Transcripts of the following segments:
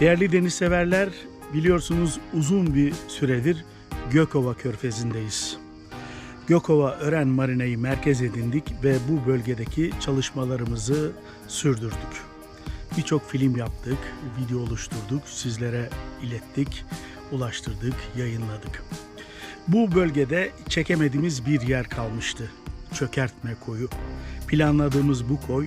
Değerli deniz severler, biliyorsunuz uzun bir süredir Gökova Körfezi'ndeyiz. Gökova Ören Marine'yi merkez edindik ve bu bölgedeki çalışmalarımızı sürdürdük. Birçok film yaptık, video oluşturduk, sizlere ilettik, ulaştırdık, yayınladık. Bu bölgede çekemediğimiz bir yer kalmıştı. Çökertme koyu. Planladığımız bu koy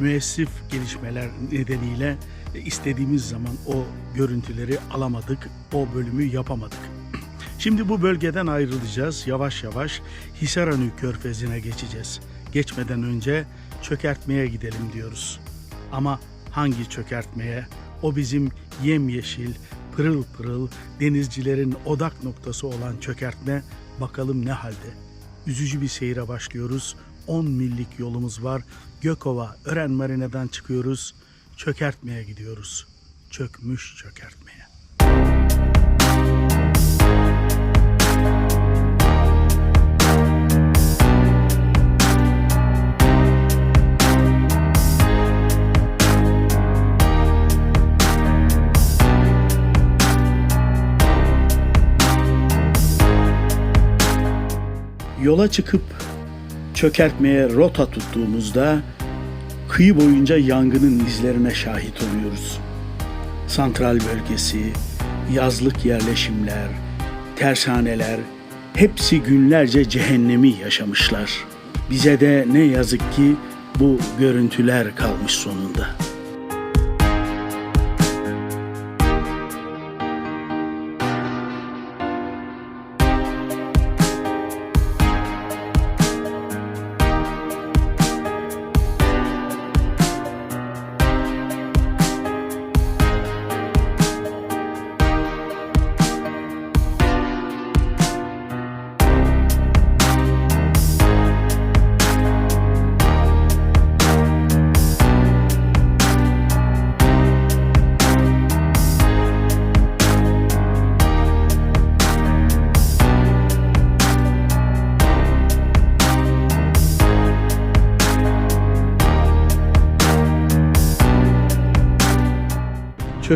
müessif gelişmeler nedeniyle istediğimiz zaman o görüntüleri alamadık, o bölümü yapamadık. Şimdi bu bölgeden ayrılacağız. Yavaş yavaş Hisarönü Körfezi'ne geçeceğiz. Geçmeden önce çökertmeye gidelim diyoruz. Ama hangi çökertmeye? O bizim yemyeşil, pırıl pırıl denizcilerin odak noktası olan çökertme bakalım ne halde. Üzücü bir seyire başlıyoruz. 10 millik yolumuz var. Gökova, Ören Marine'den çıkıyoruz. Çökertmeye gidiyoruz. Çökmüş çökertmeye. Yola çıkıp çökertmeye rota tuttuğumuzda kıyı boyunca yangının izlerine şahit oluyoruz. Santral bölgesi, yazlık yerleşimler, tersaneler hepsi günlerce cehennemi yaşamışlar. Bize de ne yazık ki bu görüntüler kalmış sonunda.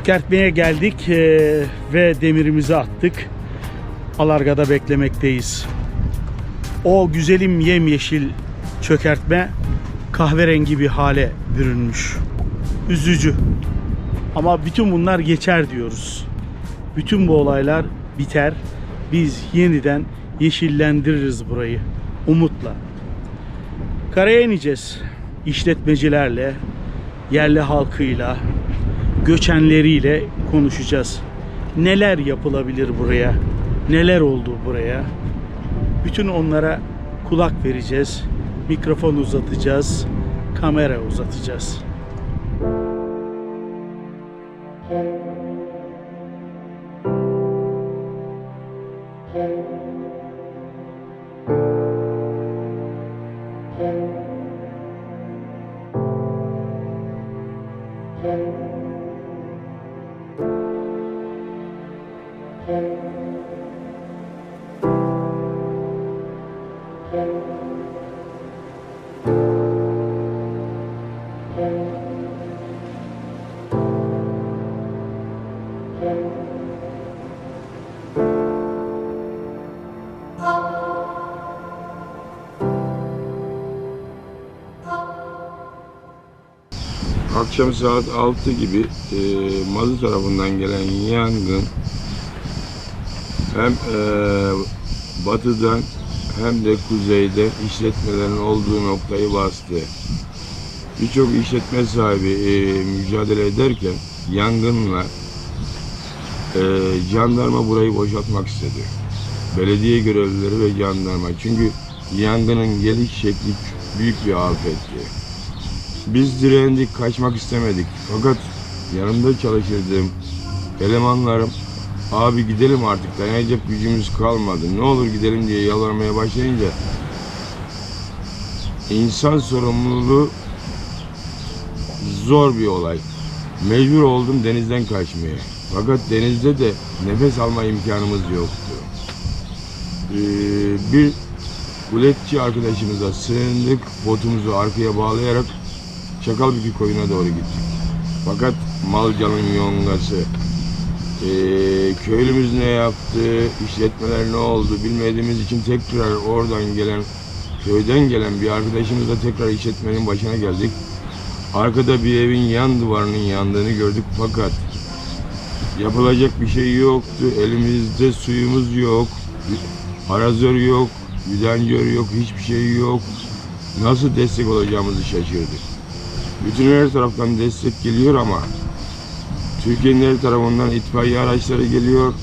Çökertmeye geldik eee, ve demirimizi attık. Alargada beklemekteyiz. O güzelim yemyeşil çökertme kahverengi bir hale bürünmüş. Üzücü. Ama bütün bunlar geçer diyoruz. Bütün bu olaylar biter. Biz yeniden yeşillendiririz burayı umutla. Karaya ineceğiz. İşletmecilerle, yerli halkıyla, göçenleriyle konuşacağız. Neler yapılabilir buraya? Neler oldu buraya? Bütün onlara kulak vereceğiz. Mikrofon uzatacağız. Kamera uzatacağız. Akşam saat 6 gibi e, Mazı tarafından gelen yangın hem e, batıdan hem de kuzeyde işletmelerin olduğu noktayı bastı. Birçok işletme sahibi e, mücadele ederken yangınla e, jandarma burayı boşaltmak istedi. Belediye görevlileri ve jandarma. Çünkü yangının geliş şekli büyük bir afetti. Biz direndik, kaçmak istemedik. Fakat yanımda çalışırdığım elemanlarım abi gidelim artık dayanacak gücümüz kalmadı. Ne olur gidelim diye yalvarmaya başlayınca insan sorumluluğu zor bir olay. Mecbur oldum denizden kaçmaya. Fakat denizde de nefes alma imkanımız yoktu. Ee, bir guletçi arkadaşımıza sığındık. Botumuzu arkaya bağlayarak Çakalbükü koyuna doğru gittik. Fakat Malca'nın yongası, ee, köylümüz ne yaptı, işletmeler ne oldu bilmediğimiz için tekrar oradan gelen, köyden gelen bir arkadaşımızla tekrar işletmenin başına geldik. Arkada bir evin yan duvarının yandığını gördük fakat yapılacak bir şey yoktu. Elimizde suyumuz yok, arazör yok, vidanjör yok, hiçbir şey yok. Nasıl destek olacağımızı şaşırdık. Bütün her taraftan destek geliyor ama Türkiye'nin her tarafından itfaiye araçları geliyor.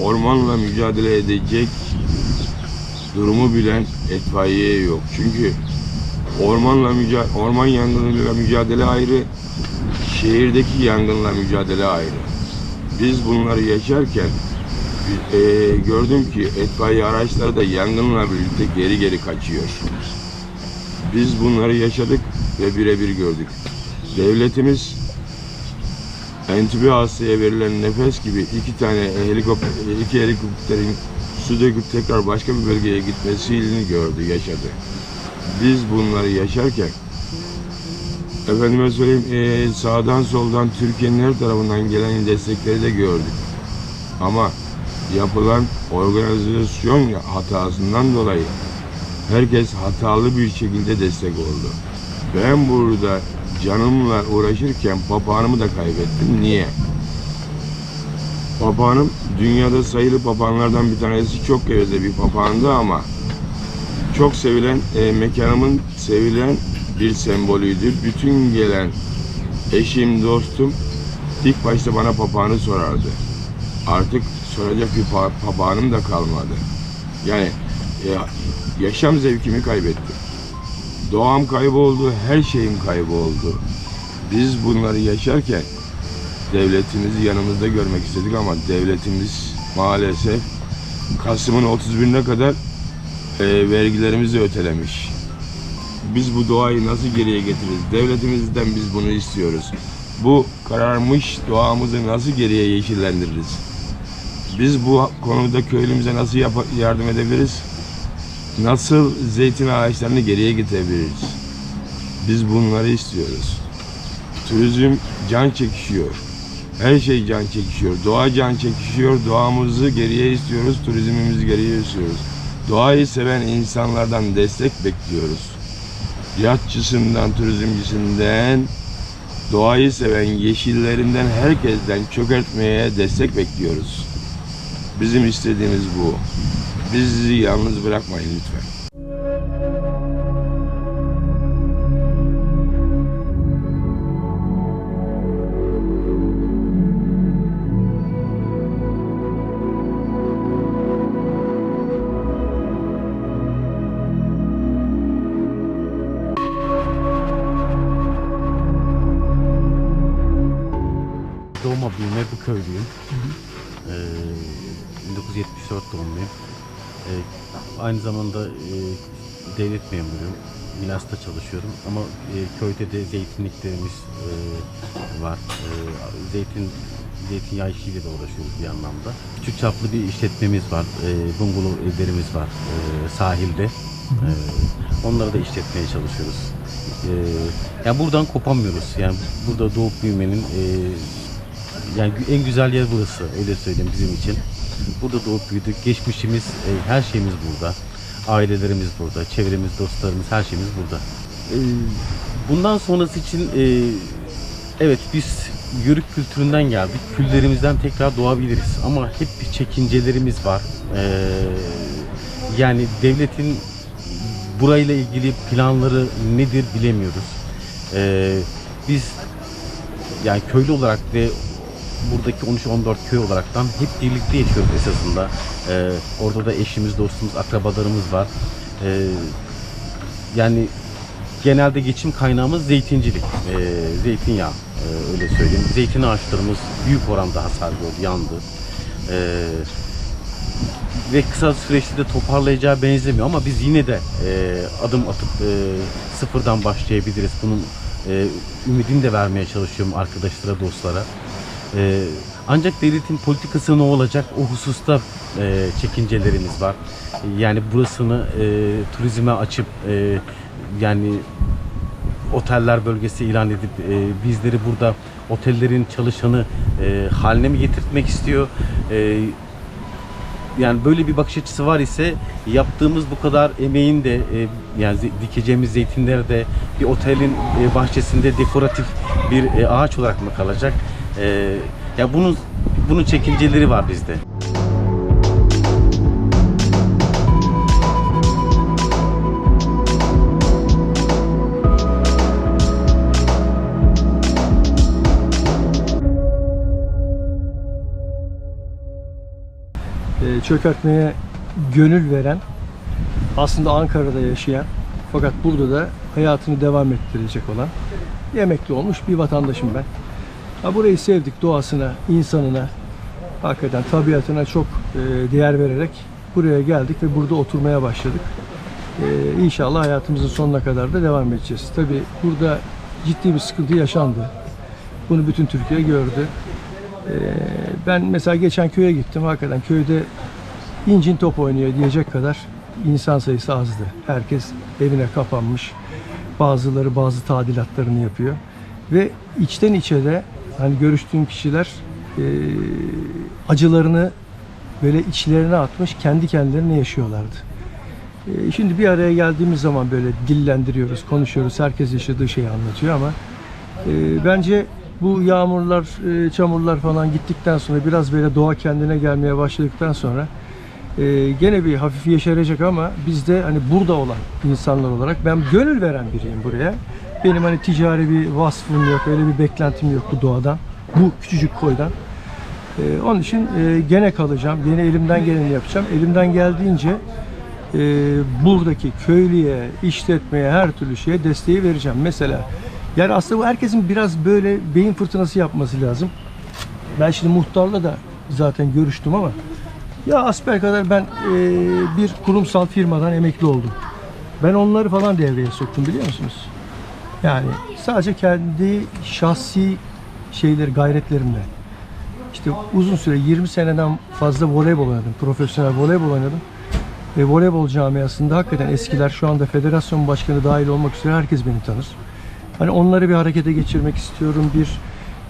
Ormanla mücadele edecek durumu bilen itfaiye yok. Çünkü ormanla mücadele, orman yangınıyla mücadele ayrı, şehirdeki yangınla mücadele ayrı. Biz bunları yaşarken e, gördüm ki itfaiye araçları da yangınla birlikte geri geri kaçıyor. Biz bunları yaşadık ve birebir gördük. Devletimiz entübe hastaya verilen nefes gibi iki tane helikopter, iki helikopterin su döküp tekrar başka bir bölgeye gitmesini gördü, yaşadı. Biz bunları yaşarken efendime söyleyeyim eee, sağdan soldan Türkiye'nin her tarafından gelen destekleri de gördük. Ama yapılan organizasyon hatasından dolayı herkes hatalı bir şekilde destek oldu. Ben burada canımla uğraşırken papağanımı da kaybettim. Niye? Papağanım dünyada sayılı papağanlardan bir tanesi çok geveze bir papağandı ama çok sevilen, e, mekanımın sevilen bir sembolüydü. Bütün gelen eşim, dostum ilk başta bana papağanı sorardı. Artık soracak bir pa- papağanım da kalmadı. Yani ya, yaşam zevkimi kaybettim. Doğam kayboldu, her şeyim kayboldu. Biz bunları yaşarken devletimizi yanımızda görmek istedik ama devletimiz maalesef Kasım'ın 31'ine kadar e, vergilerimizi ötelemiş. Biz bu doğayı nasıl geriye getiririz? Devletimizden biz bunu istiyoruz. Bu kararmış doğamızı nasıl geriye yeşillendiririz? Biz bu konuda köylümüze nasıl yardım edebiliriz? Nasıl zeytin ağaçlarını geriye getirebiliriz? Biz bunları istiyoruz. Turizm can çekişiyor. Her şey can çekişiyor. Doğa can çekişiyor. Doğamızı geriye istiyoruz. Turizmimizi geriye istiyoruz. Doğayı seven insanlardan destek bekliyoruz. Yatçısından, turizmcisinden, doğayı seven yeşillerinden herkesten çökertmeye destek bekliyoruz. Bizim istediğimiz bu. Bizi yalnız bırakmayın lütfen. Doğma büyüme bu köylüyüm. Ee, 1974 doğumluyum. Ee, aynı zamanda e, devlet memuruyum. Milas'ta çalışıyorum ama e, köyde de zeytinliklerimiz e, var. E, zeytin zeytinyağı işiyle de uğraşıyoruz bir anlamda. Küçük çaplı bir işletmemiz var. E, bungalov evlerimiz var e, sahilde. E, onları da işletmeye çalışıyoruz. E, yani buradan kopamıyoruz. Yani burada doğup büyümenin e, yani en güzel yer burası öyle söyleyeyim bizim için. Burada doğup büyüdük. Geçmişimiz, e, her şeyimiz burada. Ailelerimiz burada, çevremiz, dostlarımız, her şeyimiz burada. E, bundan sonrası için e, evet biz yörük kültüründen geldik. Küllerimizden tekrar doğabiliriz ama hep bir çekincelerimiz var. E, yani devletin burayla ilgili planları nedir bilemiyoruz. E, biz yani köylü olarak ve buradaki 13-14 köy olaraktan hep birlikte yaşıyoruz esasında. Ee, orada da eşimiz, dostumuz, akrabalarımız var. Ee, yani genelde geçim kaynağımız zeytincilik, ee, zeytinyağı ee, öyle söyleyeyim. Zeytin ağaçlarımız büyük oranda hasar gördü, yandı. Ee, ve kısa süreçte de toparlayacağı benzemiyor ama biz yine de e, adım atıp e, sıfırdan başlayabiliriz. Bunun e, ümidini de vermeye çalışıyorum arkadaşlara, dostlara. E, ancak devletin politikası ne olacak o hususta e, çekincelerimiz var. Yani burasını e, turizme açıp e, yani oteller bölgesi ilan edip e, bizleri burada otellerin çalışanı e, haline mi getirtmek istiyor? E, yani böyle bir bakış açısı var ise yaptığımız bu kadar emeğin de e, yani dikeceğimiz zeytinler de bir otelin e, bahçesinde dekoratif bir e, ağaç olarak mı kalacak? E, ya bunun bunun çekinceleri var bizde. e, çökertmeye gönül veren, aslında Ankara'da yaşayan fakat burada da hayatını devam ettirecek olan emekli olmuş bir vatandaşım ben. Ha, burayı sevdik doğasına, insanına, hakikaten tabiatına çok e, değer vererek buraya geldik ve burada oturmaya başladık. E, inşallah hayatımızın sonuna kadar da devam edeceğiz. Tabii burada ciddi bir sıkıntı yaşandı. Bunu bütün Türkiye gördü. Ee, ben mesela geçen köye gittim. Hakikaten köyde incin top oynuyor diyecek kadar insan sayısı azdı. Herkes evine kapanmış. Bazıları bazı tadilatlarını yapıyor. Ve içten içe de hani görüştüğüm kişiler e, acılarını böyle içlerine atmış, kendi kendilerine yaşıyorlardı. E, şimdi bir araya geldiğimiz zaman böyle dillendiriyoruz, konuşuyoruz. Herkes yaşadığı şeyi anlatıyor ama e, bence bu yağmurlar, e, çamurlar falan gittikten sonra biraz böyle doğa kendine gelmeye başladıktan sonra e, gene bir hafif yeşerecek ama biz de hani burada olan insanlar olarak ben gönül veren biriyim buraya. Benim hani ticari bir vasfım yok, öyle bir beklentim yok bu doğadan. Bu küçücük koydan. E, onun için e, gene kalacağım. Gene elimden geleni yapacağım. Elimden geldiğince e, buradaki köylüye, işletmeye, her türlü şeye desteği vereceğim. Mesela yani aslında bu herkesin biraz böyle beyin fırtınası yapması lazım. Ben şimdi muhtarla da zaten görüştüm ama ya asper kadar ben e, bir kurumsal firmadan emekli oldum. Ben onları falan devreye soktum biliyor musunuz? Yani sadece kendi şahsi şeyleri, gayretlerimle. İşte uzun süre 20 seneden fazla voleybol oynadım. Profesyonel voleybol oynadım. Ve voleybol camiasında hakikaten eskiler şu anda federasyon başkanı dahil olmak üzere herkes beni tanır. Hani onları bir harekete geçirmek istiyorum. Bir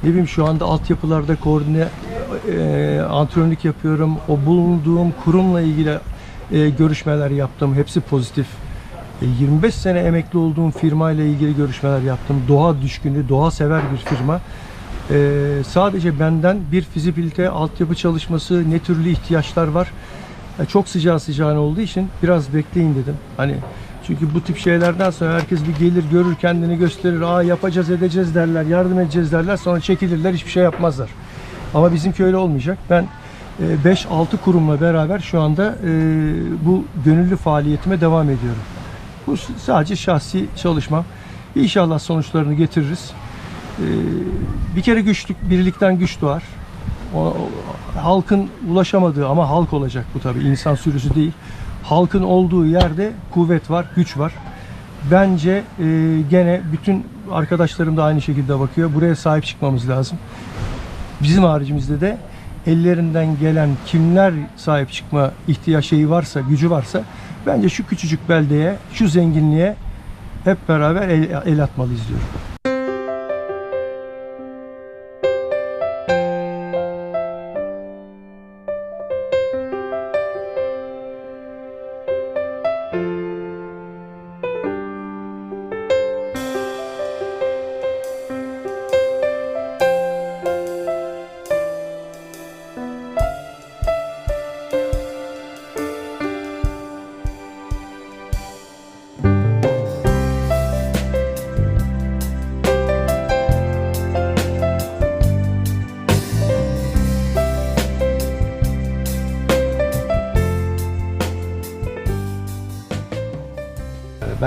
ne bileyim şu anda altyapılarda koordine e, antrenörlük yapıyorum. O bulunduğum kurumla ilgili e, görüşmeler yaptım. Hepsi pozitif. E, 25 sene emekli olduğum firma ile ilgili görüşmeler yaptım. Doğa düşkünü, doğa sever bir firma. E, sadece benden bir fizibilite, altyapı çalışması, ne türlü ihtiyaçlar var. E, çok sıcağı sıcağına olduğu için biraz bekleyin dedim. Hani çünkü bu tip şeylerden sonra herkes bir gelir görür kendini gösterir. Aa yapacağız edeceğiz derler, yardım edeceğiz derler. Sonra çekilirler hiçbir şey yapmazlar. Ama bizimki öyle olmayacak. Ben 5-6 kurumla beraber şu anda e, bu gönüllü faaliyetime devam ediyorum. Bu sadece şahsi çalışmam. İnşallah sonuçlarını getiririz. E, Bir kere güçlük, birlikten güç doğar. O- halkın ulaşamadığı ama halk olacak bu tabii insan sürüsü değil. Halkın olduğu yerde kuvvet var, güç var. Bence e, gene bütün arkadaşlarım da aynı şekilde bakıyor. Buraya sahip çıkmamız lazım. Bizim haricimizde de ellerinden gelen kimler sahip çıkma ihtiyaç şeyi varsa, gücü varsa bence şu küçücük beldeye, şu zenginliğe hep beraber el, el atmalıyız diyorum.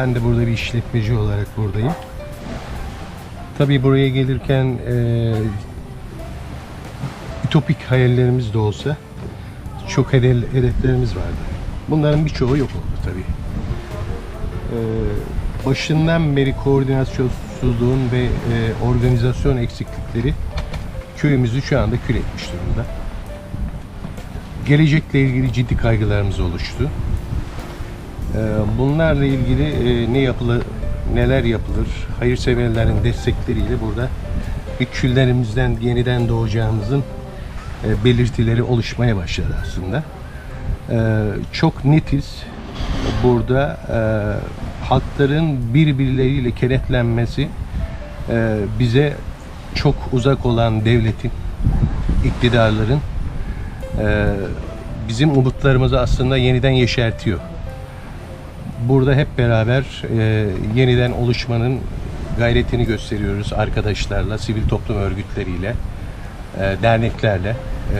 Ben de burada bir işletmeci olarak buradayım. Tabii buraya gelirken e, ütopik hayallerimiz de olsa çok hedef, hedeflerimiz vardı. Bunların birçoğu yok oldu tabii. E, başından beri koordinasyonsuzluğun ve e, organizasyon eksiklikleri köyümüzü şu anda kül etmiş durumda. Gelecekle ilgili ciddi kaygılarımız oluştu. Ee, Bunlarla ilgili e, ne yapıla, neler yapılır, hayırseverlerin destekleriyle burada bir küllerimizden yeniden doğacağımızın e, belirtileri oluşmaya başladı aslında. E, çok netiz. Burada e, halkların birbirleriyle kenetlenmesi bize çok uzak olan devletin, iktidarların bizim umutlarımızı aslında yeniden yeşertiyor. Burada hep beraber e, yeniden oluşmanın gayretini gösteriyoruz arkadaşlarla, sivil toplum örgütleriyle, e, derneklerle. E,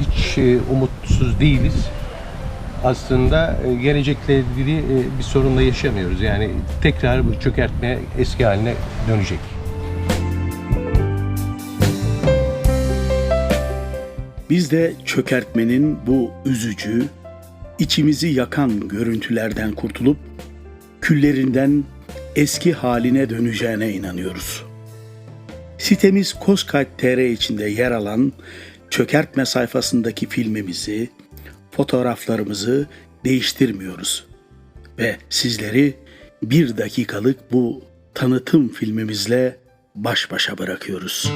hiç e, umutsuz değiliz. Aslında e, gelecekle ilgili e, bir sorunla yaşamıyoruz. Yani tekrar bu çökertme eski haline dönecek. Biz de çökertmenin bu üzücü, içimizi yakan görüntülerden kurtulup küllerinden eski haline döneceğine inanıyoruz. Sitemiz Koskalt TR içinde yer alan çökertme sayfasındaki filmimizi, fotoğraflarımızı değiştirmiyoruz ve sizleri bir dakikalık bu tanıtım filmimizle baş başa bırakıyoruz.